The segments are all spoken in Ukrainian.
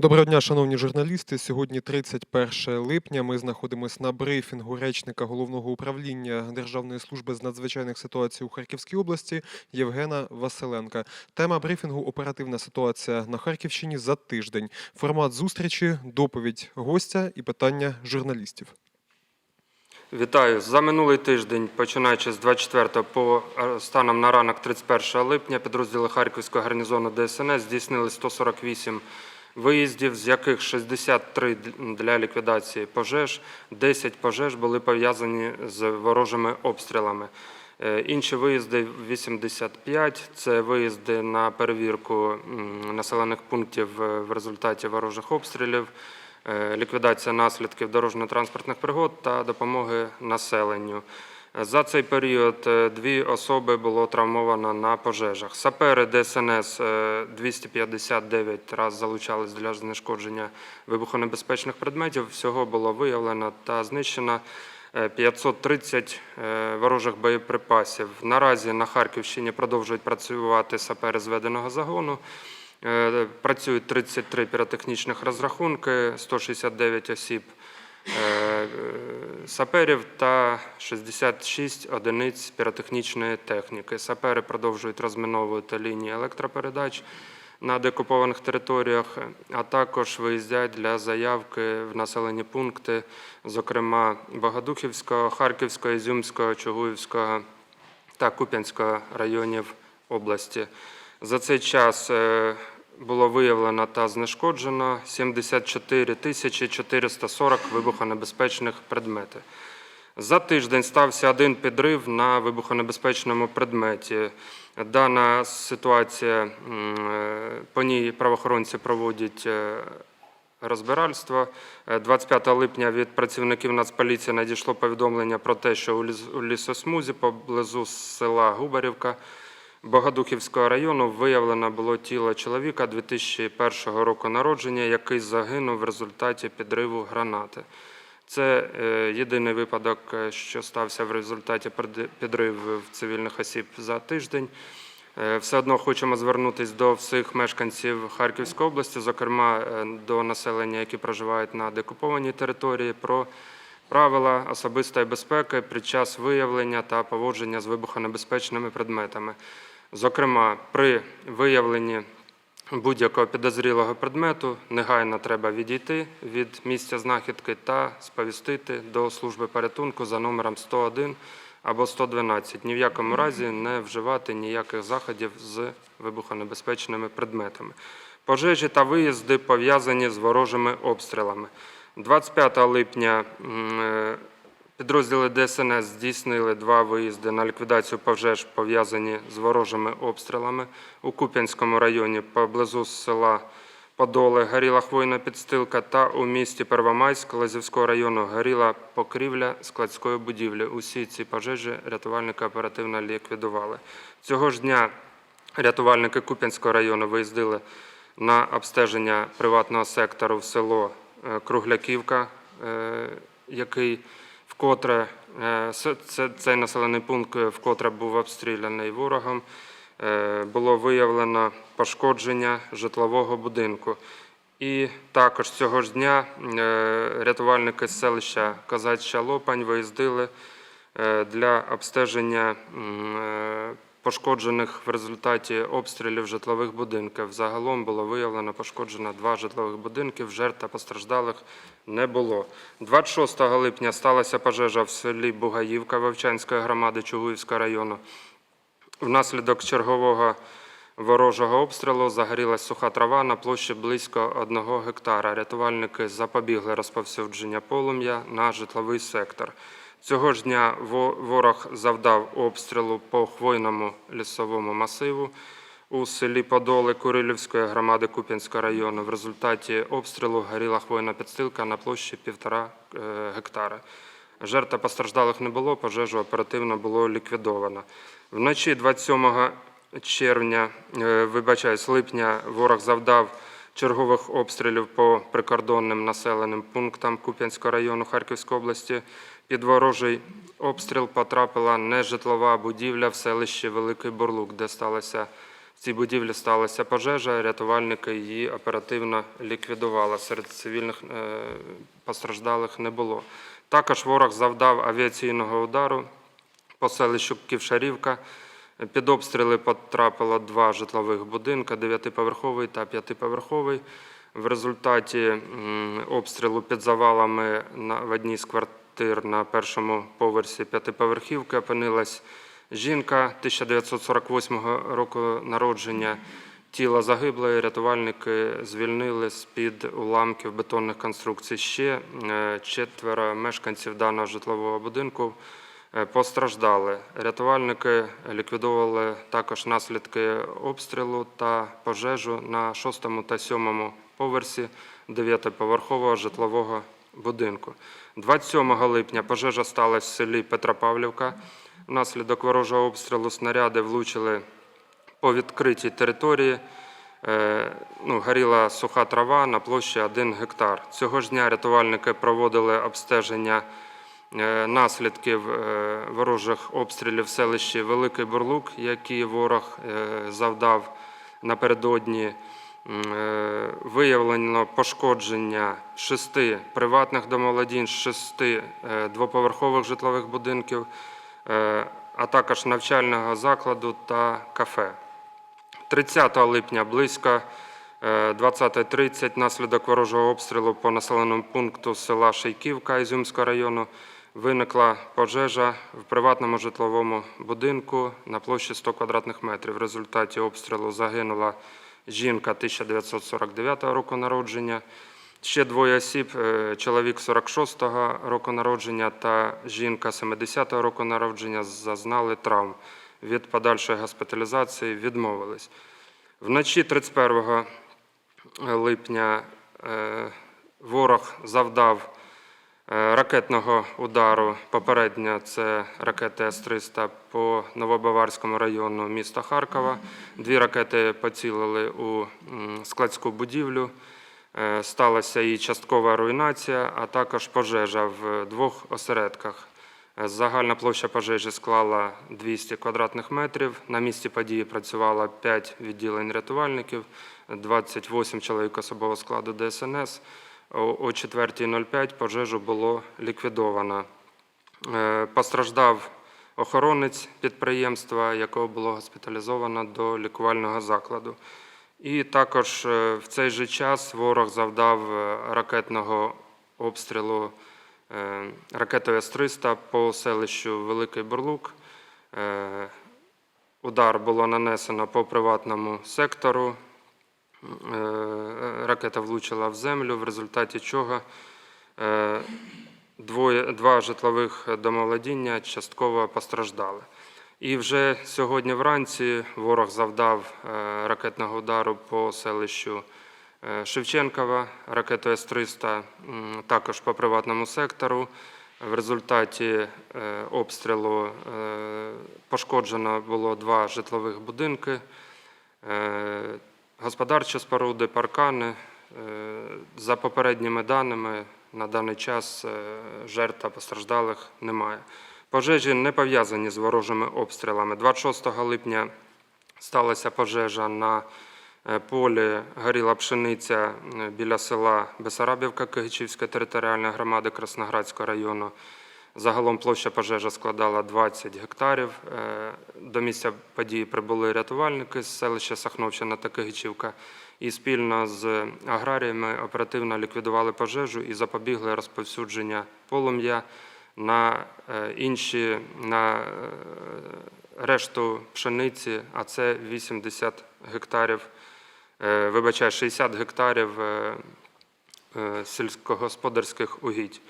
Доброго дня, шановні журналісти. Сьогодні 31 липня. Ми знаходимося на брифінгу речника головного управління Державної служби з надзвичайних ситуацій у Харківській області Євгена Василенка. Тема брифінгу оперативна ситуація на Харківщині за тиждень. Формат зустрічі, доповідь гостя і питання журналістів. Вітаю. За минулий тиждень, починаючи з 24 по е, станом на ранок 31 липня, підрозділи Харківського гарнізону ДСНС здійснили 148 виїздів, з яких 63 для ліквідації пожеж, 10 пожеж були пов'язані з ворожими обстрілами. Е, Інші виїзди 85 – це виїзди на перевірку населених пунктів е, в результаті ворожих обстрілів, е, ліквідація наслідків дорожньо-транспортних пригод та допомоги населенню. За цей період е, дві особи було травмовано на пожежах. Сапери ДСНС е, 259 раз залучались для знешкодження вибухонебезпечних предметів. Всього було виявлено та знищено е, 530 е, ворожих боєприпасів. Наразі на Харківщині продовжують працювати сапери зведеного загону. Е, Працюють 33 піротехнічних розрахунки, 169 осіб е, саперів та 66 одиниць піротехнічної техніки. Сапери продовжують розміновувати лінії електропередач на деокупованих територіях, а також виїздять для заявки в населені пункти, зокрема Богодухівського, Харківського, Ізюмського, Чугуївського та Куп'янського районів області. За цей час е, було виявлено та знешкоджено 74 тисячі 440 вибухонебезпечних предметів. За тиждень стався один підрив на вибухонебезпечному предметі. Дана ситуація, е, по ній правоохоронці проводять е, розбиральство. Е, 25 липня від працівників Нацполіції надійшло повідомлення про те, що у лісосмузі поблизу села Губарівка Богодухівського району виявлено було тіло чоловіка 2001 року народження, який загинув в результаті підриву гранати. Це е, єдиний випадок, е, що стався в результаті підриву цивільних осіб за тиждень. Е, Все одно хочемо звернутися до всіх мешканців Харківської області, зокрема до населення, які проживають на декупованій території, про правила особистої безпеки під час виявлення та поводження з вибухонебезпечними предметами. Зокрема, при виявленні будь-якого підозрілого предмету негайно треба відійти від місця знахідки та сповістити до служби порятунку за номером 101 або 112. Ні в якому разі не вживати ніяких заходів з вибухонебезпечними предметами. Пожежі та виїзди пов'язані з ворожими обстрілами. 25 липня е, Підрозділи ДСНС здійснили два виїзди на ліквідацію пожеж, пов'язані з ворожими обстрілами. У Куп'янському районі поблизу села Подоле горіла хвойна підстилка та у місті Первомайськ Лазівського району горіла покрівля складської будівлі. Усі ці пожежі рятувальники оперативно ліквідували. Цього ж дня рятувальники Куп'янського району виїздили на обстеження приватного сектору в село Кругляківка, е, який вкотре е, це, цей населений пункт е, вкотре був обстріляний ворогом. Е, Було виявлено пошкодження житлового будинку. І також цього ж дня е, рятувальники з селища Козача Лопань виїздили е, для обстеження е, пошкоджених в результаті обстрілів житлових будинків. Загалом було виявлено пошкоджено два житлових будинків, жертв та постраждалих не було. 26 липня сталася пожежа в селі Бугаївка Вовчанської громади Чугуївського району. Внаслідок чергового ворожого обстрілу загорілась суха трава на площі близько одного гектара. Рятувальники запобігли розповсюдження полум'я на житловий сектор. Цього ж дня ворог завдав обстрілу по хвойному лісовому масиву у селі Подоли Курилівської громади Куп'янського району. В результаті обстрілу горіла хвойна підстилка на площі півтора е, гектара. Жертв постраждалих не було, пожежу оперативно було ліквідовано. Вночі 27 червня, е, вибачаюсь, липня ворог завдав чергових обстрілів по прикордонним населеним пунктам Куп'янського району Харківської області. Під ворожий обстріл потрапила нежитлова будівля в селищі Великий Бурлук, де сталася цій будівлі сталася пожежа, рятувальники її оперативно ліквідували. Серед цивільних е, постраждалих не було. Також ворог завдав авіаційного удару по селищу Ківшарівка. Під обстріли потрапило два житлових будинки, дев'ятиповерховий та п'ятиповерховий. В результаті обстрілу під завалами в одній з квартир на першому поверсі п'ятиповерхівки опинилась жінка 1948 року народження. Тіло загиблої рятувальники звільнили з-під уламків бетонних конструкцій. Ще е, четверо мешканців даного житлового будинку постраждали. Рятувальники ліквідовували також наслідки обстрілу та пожежу на шостому та сьомому поверсі дев'ятиповерхового житлового будинку. 27 липня пожежа сталася в селі Петропавлівка. Внаслідок ворожого обстрілу снаряди влучили по відкритій території. Е, Ну, горіла суха трава на площі 1 гектар. Цього ж дня рятувальники проводили обстеження е, наслідків е, ворожих обстрілів в селищі Великий Бурлук, які ворог е, завдав напередодні. Е, Виявлено пошкодження шести приватних домоволодінь, шести е, двоповерхових житлових будинків, е, а також навчального закладу та кафе. 30 липня близько е, 20.30 наслідок ворожого обстрілу по населеному пункту села Шейківка Ізюмського району виникла пожежа в приватному житловому будинку на площі 100 квадратних метрів. В результаті обстрілу загинула жінка 1949 року народження. Ще двоє осіб, е, чоловік 46-го року народження та жінка 70-го року народження зазнали травм. Від подальшої госпіталізації відмовились. Вночі 31 липня е, ворог завдав ракетного удару. Попередньо це ракети С-300 по Новобаварському району міста Харкова. Дві ракети поцілили у складську будівлю. Е, Сталася і часткова руйнація, а також пожежа в двох осередках. Е, Загальна площа пожежі склала 200 квадратних метрів. На місці події працювало 5 відділень рятувальників, 28 чоловік особового складу ДСНС. О о 4.05 пожежу було ліквідовано. Е, Постраждав охоронець підприємства, якого було госпіталізовано до лікувального закладу. І також е, в цей же час ворог завдав е, ракетного обстрілу ракетою С-300 по селищу Великий Бурлук. Удар було нанесено по приватному сектору. Е, Ракета влучила в землю, в результаті чого е, двоє, два житлових домоволодіння частково постраждали. І вже сьогодні вранці ворог завдав е, ракетного удару по селищу Шевченкова, ракетою С-300, також по приватному сектору. В результаті обстрілу пошкоджено було два житлових будинки, господарчі споруди, паркани. Е, За попередніми даними, на даний час е, жертв та постраждалих немає. Пожежі не пов'язані з ворожими обстрілами. 26 липня сталася пожежа на е, полі, горіла пшениця біля села Бесарабівка Кигичівської територіальної громади Красноградського району. Загалом площа пожежі складала 20 гектарів. Е, До місця події прибули рятувальники з селища Сахновщина та Кигичівка і спільно з аграріями оперативно ліквідували пожежу і запобігли розповсюдження полум'я на е, інші на е, решту пшениці, а це 80 гектарів, вибачаю, 60 гектарів сільськогосподарських угідь.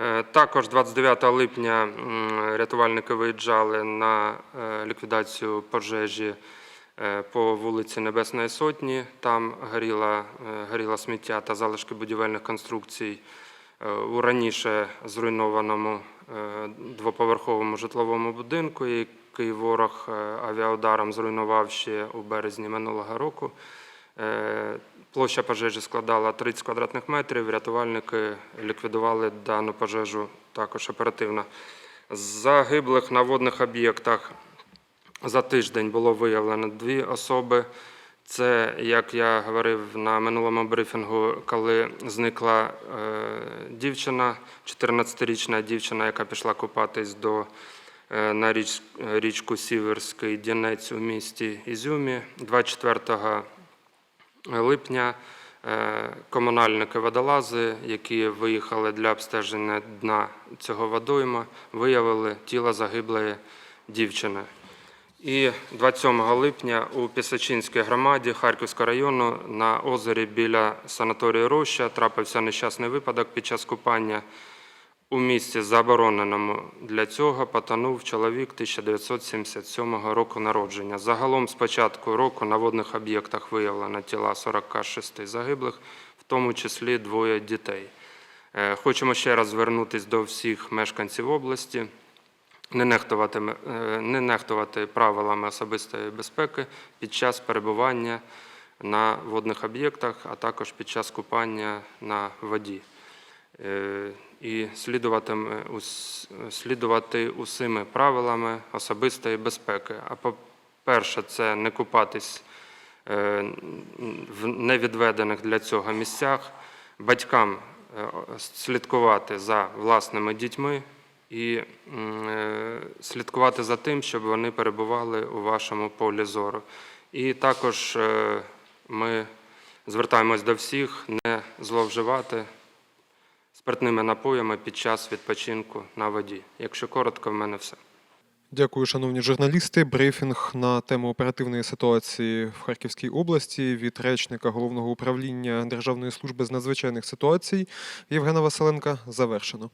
Е, Також 29 липня рятувальники виїжджали на е, ліквідацію пожежі е, по вулиці Небесної Сотні. Там горіла, е, горіло сміття та залишки будівельних конструкцій у раніше зруйнованому двоповерховому житловому будинку, який ворог авіаударом зруйнував ще у березні минулого року. Площа пожежі складала 30 квадратних метрів. Рятувальники ліквідували дану пожежу також оперативно. Загиблих на водних об'єктах За тиждень було виявлено дві особи. Це, як я говорив на минулому брифінгу, коли зникла е, дівчина, 14-річна дівчина, яка пішла купатись до, е, на річ, річку Сіверський Дінець у місті Ізюмі 24 липня е, комунальники водолази, які виїхали для обстеження дна цього водойма, виявили тіло загиблої дівчини. І 27 липня у Пісочинській громаді Харківського району на озері біля санаторію Роща трапився нещасний випадок під час купання. У місці забороненому для цього потонув чоловік 1977 року народження. Загалом з початку року на водних об'єктах виявлено тіла 46 загиблих, в тому числі двоє дітей. Е, Хочемо ще раз звернутися до всіх мешканців області, не нехтувати, е, не нехтувати правилами особистої безпеки під час перебування на водних об'єктах, а також під час купання на воді. Е, І слідувати, слідувати усіми правилами особистої безпеки. А по-перше, це не купатись е, в невідведених для цього місцях, батькам е, слідкувати за власними дітьми і е, слідкувати за тим, щоб вони перебували у вашому полі зору. І також е, ми звертаємось до всіх не зловживати спиртними напоями під час відпочинку на воді. Якщо коротко, в мене все. Дякую, шановні журналісти. Брифінг на тему оперативної ситуації в Харківській області від речника головного управління Державної служби з надзвичайних ситуацій Євгена Василенка завершено.